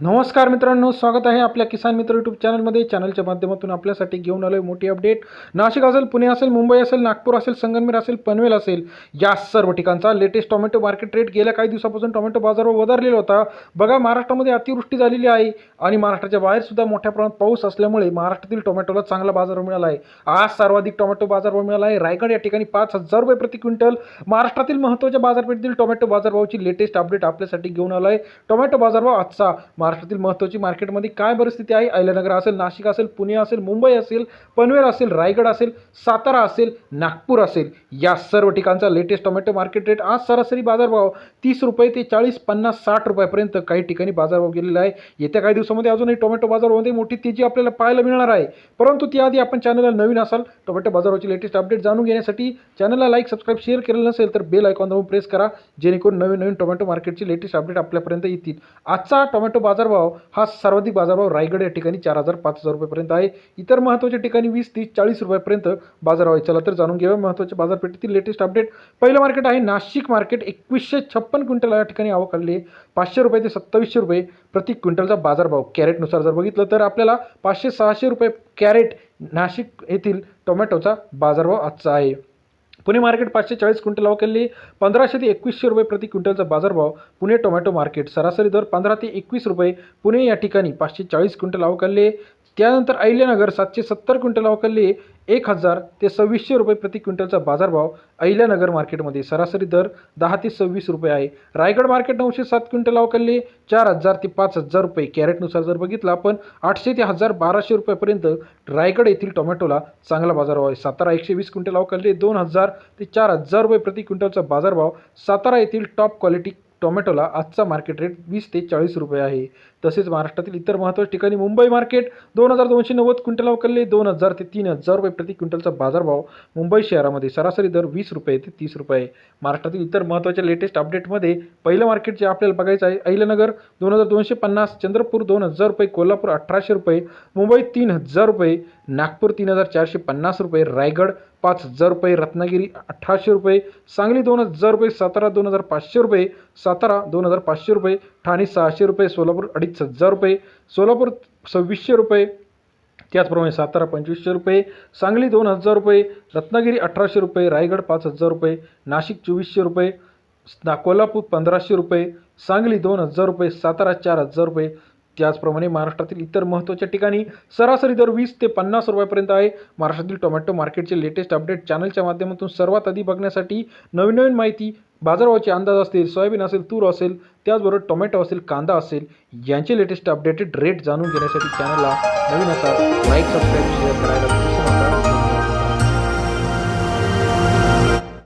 नमस्कार मित्रांनो स्वागत आहे आपल्या किसान मित्र यूट्यूब चॅनलमध्ये चॅनलच्या माध्यमातून आपल्यासाठी घेऊन आलोय मोठी अपडेट नाशिक असेल पुणे असेल मुंबई असेल नागपूर असेल संगमनेर असेल पनवेल असेल या सर्व ठिकाणचा लेटेस्ट टोमॅटो मार्केट रेट गेल्या काही दिवसापासून टोमॅटो बाजारावर वधारलेला होता. बघा महाराष्ट्रामध्ये अतिवृष्टी झालेली आहे आणि महाराष्ट्राच्या बाहेरसुद्धा मोठ्या प्रमाणात पाऊस असल्यामुळे महाराष्ट्रातील टोमॅटोला चांगला बाजार मिळाला आहे. आज सर्वाधिक टोमॅटो बाजारभाव मिळाला आहे. रायगड या ठिकाणी पाच हजार रुपये प्रति क्विंटल. महाराष्ट्रातील महत्त्वाच्या बाजारपेठेतील टोमॅटो बाजारभावाची लेटेस्ट अपडेट आपल्यासाठी घेऊन आला आहे टोमॅटो बाजारभाव आजचा महाराष्ट्रातील महत्त्वाची मार्केटमध्ये काय परिस्थिती आहे? अहिल्यानगर असेल नाशिक असेल पुणे असेल मुंबई असेल पनवेल असेल रायगड असेल सातारा असेल नागपूर असेल या सर्व ठिकाणचा लेटेस्ट टोमॅटो मार्केट रेट आज सरासरी बाजारभाव तीस रुपये ते चाळीस पन्नास साठ रुपयापर्यंत काही ठिकाणी बाजारभाव गेलेला आहे. येत्या काही दिवसामध्ये अजूनही टोमॅटो बाजारभावामध्ये मोठी तेजी आपल्याला पाहायला मिळणार आहे. परंतु त्याआधी आपण चॅनलला नवीन असाल टोमॅटो बाजाराची लेटेस्ट अपडेट जाणून घेण्यासाठी चॅनलला लाईक सबस्क्राईब शेअर केलेलं नसेल तर बेल आयकॉन दाबून प्रेस करा जेणेकरून नवीन नवीन टोमॅटो मार्केटची लेटेस्ट अपडेट आपल्यापर्यंत येतील. आजचा टोमॅटो बाजारभाव हा सर्वाधिक बाजारभाव रायगड या ठिकाणी चार हजार पाच हजार रुपयेपर्यंत आहे. इतर महत्त्वाच्या ठिकाणी वीस तीस चाळीस रुपयापर्यंत बाजारभाव आहे. चला तर जाणून घेऊया महत्त्वाच्या बाजारपेठेतील लेटेस्ट अपडेट पहिलं मार्केट आहे नाशिक मार्केट एकवीसशे छप्पन क्विंटल या ठिकाणी आवक आलेली आहे. पाचशे रुपये ते सत्तावीसशे रुपये प्रति क्विंटलचा बाजारभाव. कॅरेटनुसार जर बघितलं तर आपल्याला पाचशे सहाशे रुपये कॅरेट नाशिक येथील टोमॅटोचा बाजारभाव आजचा आहे. पुणे मार्केट पाचशे चाळीस क्विंटल अवकेली पंधराशे ते एकवीसशे रुपये प्रति क्विंटलचा बाजारभाव पुणे टोमॅटो मार्केट. सरासरी दर पंधरा ते एकवीस रुपये. पुणे या ठिकाणी पाचशे चाळीस क्विंटल अवकालले त्यानंतर अहिल्यानगर सातशे सत्तर क्विंटल अवकालले एक हजार ते सव्वीसशे रुपये प्रति क्विंटलचा बाजारभाव अहिल्यानगर मार्केटमध्ये सरासरी दर दहा ते सव्वीस रुपये आहे. रायगड मार्केट नऊशे सात क्विंटल अवकालले चार हजार ते पाच हजार रुपये. कॅरेटनुसार जर बघितलं आपण आठशे ते हजार बाराशे रुपयापर्यंत रायगड येथील टोमॅटोला चांगला बाजारभाव आहे. सातारा एकशे वीस क्विंटल अवकालले दोन हजार ते चार हजार रुपये प्रति क्विंटलचा बाजारभाव सातारा येथील टॉप क्वालिटी टोमॅटोला आजचा मार्केट रेट वीस ते चाळीस रुपये आहे. तसेच महाराष्ट्रातील इतर महत्त्वाच्या ठिकाणी मुंबई मार्केट दोन हजार दोनशे नव्वद क्विंटल अवकलले दोन हजार ते तीन हजार रुपये प्रति क्विंटलचा बाजारभाव मुंबई शहरामध्ये सरासरी दर वीस रुपये ते तीस रुपये आहे. महाराष्ट्रातील इतर महत्त्वाच्या लेटेस्ट अपडेटमध्ये पहिलं मार्केट जे आपल्याला बघायचं आहे अहिल्यानगर दोन हजार दोनशे पन्नास चंद्रपूर दोन हजार रुपये कोल्हापूर अठराशे रुपये मुंबई तीन हजार रुपये नागपूर तीन हजार चारशे पन्नास रुपये रायगड पाच हजार रुपये रत्नागिरी अठराशे रुपये सांगली दोन हजार रुपये सातारा दोन हजार पाचशे रुपये सातारा दोन हजार पाचशे रुपये ठाणे सहाशे रुपये सोलापूर अडीच हजार रुपये सोलापूर सव्वीसशे रुपये त्याचप्रमाणे सातारा पंचवीसशे रुपये सांगली दोन हजार रुपये रत्नागिरी अठराशे रुपये रायगड पाच हजार रुपये नाशिक चोवीसशे रुपये ना कोल्हापूर पंधराशे रुपये सांगली दोन हजार रुपये सातारा चार हजार रुपये त्याचप्रमाणे महाराष्ट्रातील इतर महत्त्वाच्या ठिकाणी सरासरी दर वीस ते पन्नास रुपयापर्यंत आहे. महाराष्ट्रातील टोमॅटो मार्केटचे लेटेस्ट अपडेट चॅनलच्या माध्यमातून सर्वात आधी बघण्यासाठी नवीन नवीन माहिती बाजारभावाचे अंदाज असतील सोयाबीन असेल तूर असेल त्याचबरोबर टोमॅटो असेल कांदा असेल यांचे लेटेस्ट अपडेटेड रेट जाणून घेण्यासाठी चॅनलला नवीन असा लाईक सबस्क्राईब शेअर करायला